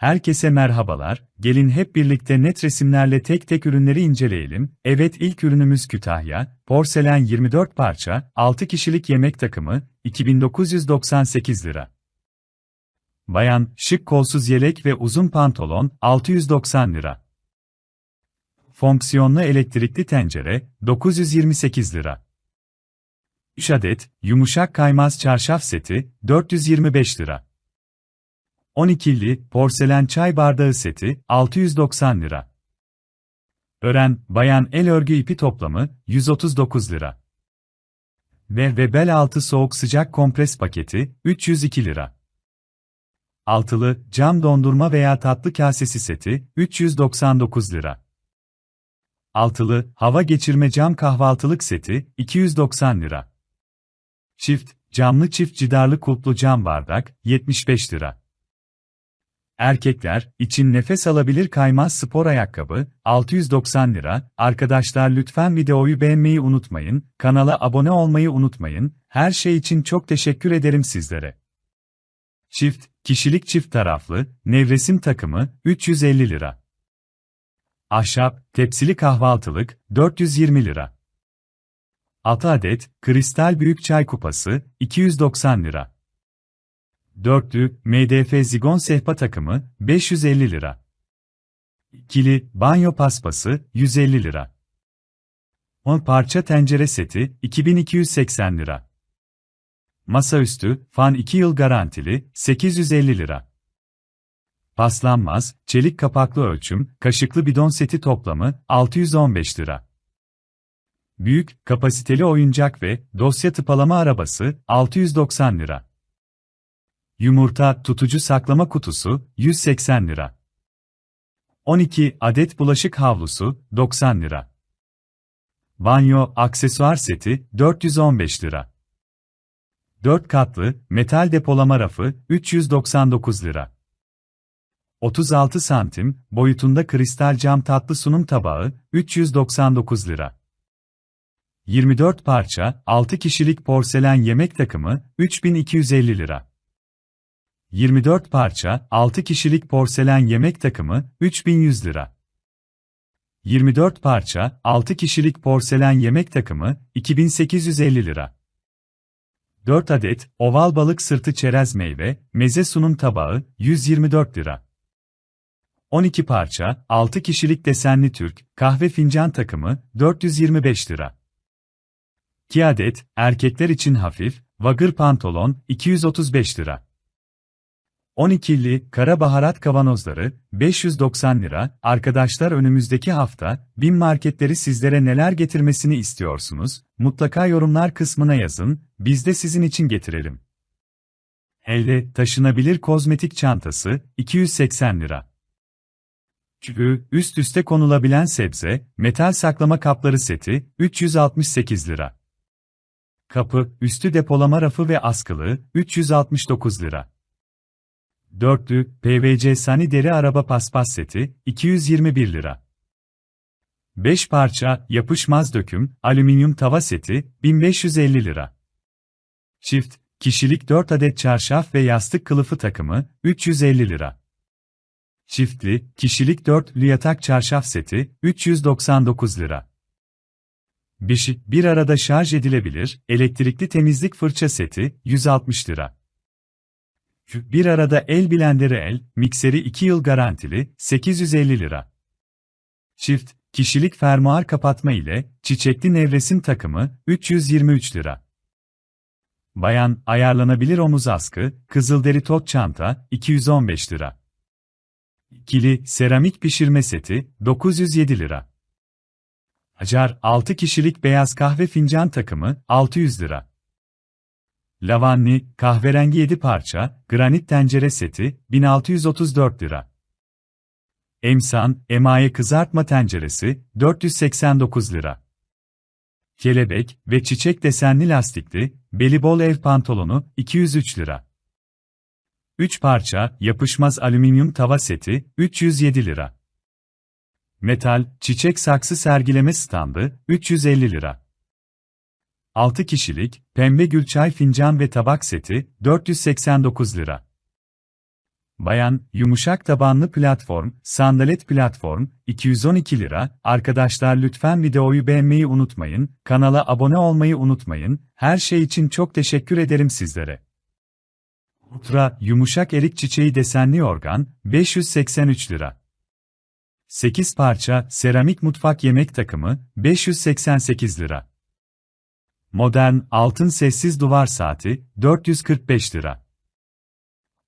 Herkese merhabalar, gelin hep birlikte net resimlerle tek tek ürünleri inceleyelim. Evet ilk ürünümüz Kütahya, porselen 24 parça, 6 kişilik yemek takımı, 2998 lira. Bayan, şık kolsuz yelek ve uzun pantolon, 690 lira. Fonksiyonlu elektrikli tencere, 928 lira. 3 adet, yumuşak kaymaz çarşaf seti, 425 lira. 12'li porselen çay bardağı seti 690 lira. Ören bayan el örgü ipi toplamı 139 lira. Ve ve bel altı soğuk sıcak kompres paketi 302 lira. Altılı cam dondurma veya tatlı kasesi seti 399 lira. Altılı hava geçirme cam kahvaltılık seti 290 lira. Çift camlı çift cidarlı kulplu cam bardak 75 lira. Erkekler için nefes alabilir kaymaz spor ayakkabı 690 lira. Arkadaşlar lütfen videoyu beğenmeyi unutmayın, kanala abone olmayı unutmayın. Her şey için çok teşekkür ederim sizlere. Çift, kişilik çift taraflı, nevresim takımı 350 lira. Ahşap, tepsili kahvaltılık 420 lira. 6 adet, kristal büyük çay kupası 290 lira. Dörtlü, MDF zigon sehpa takımı, 550 lira. İkili, banyo paspası, 150 lira. 10 parça tencere seti, 2280 lira. Masaüstü, fan 2 yıl garantili, 850 lira. Paslanmaz, çelik kapaklı ölçüm, kaşıklı bidon seti toplamı, 615 lira. Büyük, kapasiteli oyuncak ve dosya tıpalama arabası, 690 lira. Yumurta tutucu saklama kutusu 180 lira. 12 adet bulaşık havlusu 90 lira. Banyo aksesuar seti 415 lira. 4 katlı metal depolama rafı 399 lira. 36 santim boyutunda kristal cam tatlı sunum tabağı 399 lira. 24 parça 6 kişilik porselen yemek takımı 3250 lira. 24 parça, 6 kişilik porselen yemek takımı, 3100 lira. 24 parça, 6 kişilik porselen yemek takımı, 2850 lira. 4 adet, oval balık sırtı çerez meyve, meze sunum tabağı, 124 lira. 12 parça, 6 kişilik desenli Türk, kahve fincan takımı, 425 lira. 2 adet, erkekler için hafif, vagır pantolon, 235 lira. 12'li kara baharat kavanozları 590 lira. Arkadaşlar önümüzdeki hafta BİM marketleri sizlere neler getirmesini istiyorsunuz? Mutlaka yorumlar kısmına yazın. Biz de sizin için getirelim. Elde taşınabilir kozmetik çantası 280 lira. Çünkü üst üste konulabilen sebze, metal saklama kapları seti 368 lira. Kapı, üstü depolama rafı ve askılı 369 lira. Dörtlü, PVC Sani deri araba paspas seti, 221 lira. 5 parça, yapışmaz döküm, alüminyum tava seti, 1550 lira. Çift, kişilik 4 adet çarşaf ve yastık kılıfı takımı, 350 lira. Çiftli, kişilik 4 yatak çarşaf seti, 399 lira. 5. Bir arada şarj edilebilir, elektrikli temizlik fırça seti, 160 lira. Bir arada el blenderi el, mikseri 2 yıl garantili, 850 lira. Çift, kişilik fermuar kapatma ile, çiçekli nevresim takımı, 323 lira. Bayan, ayarlanabilir omuz askı, kızılderi tot çanta, 215 lira. İkili, seramik pişirme seti, 907 lira. Acar, 6 kişilik beyaz kahve fincan takımı, 600 lira. Lavanli, kahverengi 7 parça, granit tencere seti, 1634 lira. Emsan, emaye kızartma tenceresi, 489 lira. Kelebek ve çiçek desenli lastikli, belibol ev pantolonu, 203 lira. 3 parça, yapışmaz alüminyum tava seti, 307 lira. Metal, çiçek saksı sergileme standı, 350 lira. 6 kişilik, pembe gül çay fincan ve tabak seti, 489 lira. Bayan, yumuşak tabanlı platform, sandalet platform, 212 lira. Arkadaşlar lütfen videoyu beğenmeyi unutmayın, kanala abone olmayı unutmayın. Her şey için çok teşekkür ederim sizlere. Ultra, yumuşak erik çiçeği desenli yorgan, 583 lira. 8 parça, seramik mutfak yemek takımı, 588 lira. Modern, altın sessiz duvar saati, 445 lira.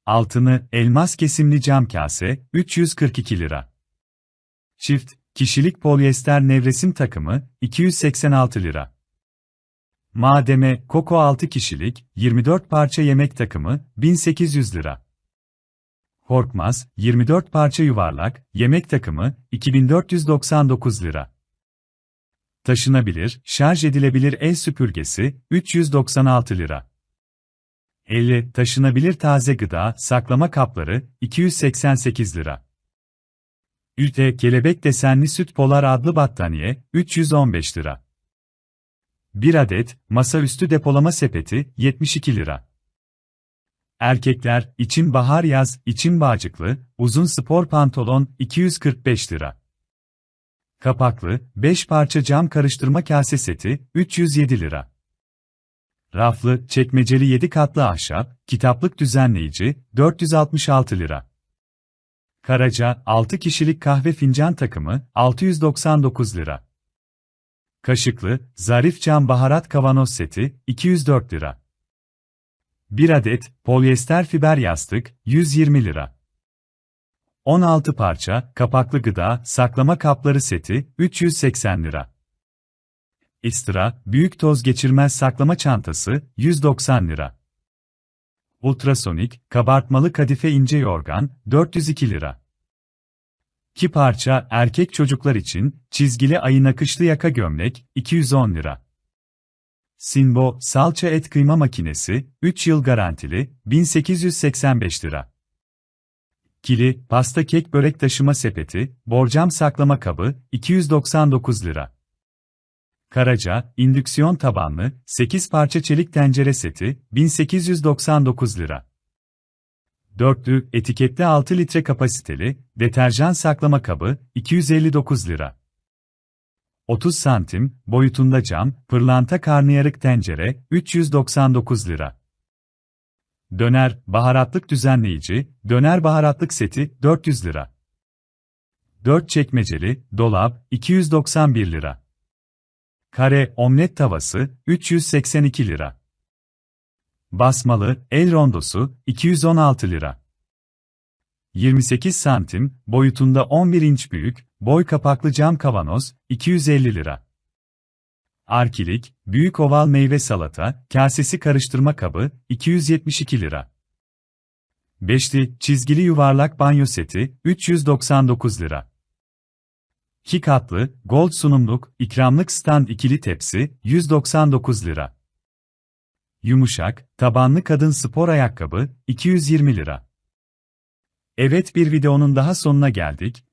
Altını, elmas kesimli cam kase, 342 lira. Çift, kişilik polyester nevresim takımı, 286 lira. Mademe, Koko 6 kişilik, 24 parça yemek takımı, 1800 lira. Korkmaz, 24 parça yuvarlak, yemek takımı, 2499 lira. Taşınabilir, şarj edilebilir el süpürgesi, 396 lira. Elle, taşınabilir taze gıda, saklama kapları, 288 lira. Ülte, kelebek desenli süt polar adlı battaniye, 315 lira. 1 adet, masaüstü depolama sepeti, 72 lira. Erkekler, için bahar yaz, için bağcıklı, uzun spor pantolon, 245 lira. Kapaklı, 5 parça cam karıştırma kase seti, 307 lira. Raflı, çekmeceli 7 katlı ahşap, kitaplık düzenleyici, 466 lira. Karaca, 6 kişilik kahve fincan takımı, 699 lira. Kaşıklı, zarif cam baharat kavanoz seti, 204 lira. 1 adet, polyester fiber yastık, 120 lira. 16 parça, kapaklı gıda, saklama kapları seti, 380 lira. Istra, büyük toz geçirmez saklama çantası, 190 lira. Ultrasonik, kabartmalı kadife ince yorgan, 402 lira. 2 parça, erkek çocuklar için, çizgili ayı nakışlı yaka gömlek, 210 lira. Sinbo, salça et kıyma makinesi, 3 yıl garantili, 1885 lira. Kili, pasta kek börek taşıma sepeti, borcam saklama kabı, 299 lira. Karaca, indüksiyon tabanlı, 8 parça çelik tencere seti, 1899 lira. Dörtlü, etiketli 6 litre kapasiteli, deterjan saklama kabı, 259 lira. 30 santim, boyutunda cam, pırlanta karnıyarık tencere, 399 lira. Döner, baharatlık düzenleyici, döner baharatlık seti, 400 lira. 4 çekmeceli, dolap, 291 lira. Kare, omlet tavası, 382 lira. Basmalı, el rondosu, 216 lira. 28 santim, boyutunda 11 inç büyük, boy kapaklı cam kavanoz, 250 lira. Arkilik, büyük oval meyve salata, kasesi karıştırma kabı, 272 lira. Beşli, çizgili yuvarlak banyo seti, 399 lira. 2 katlı, gold sunumluk, ikramlık stand ikili tepsi, 199 lira. Yumuşak, tabanlı kadın spor ayakkabı, 220 lira. Evet bir videonun daha sonuna geldik.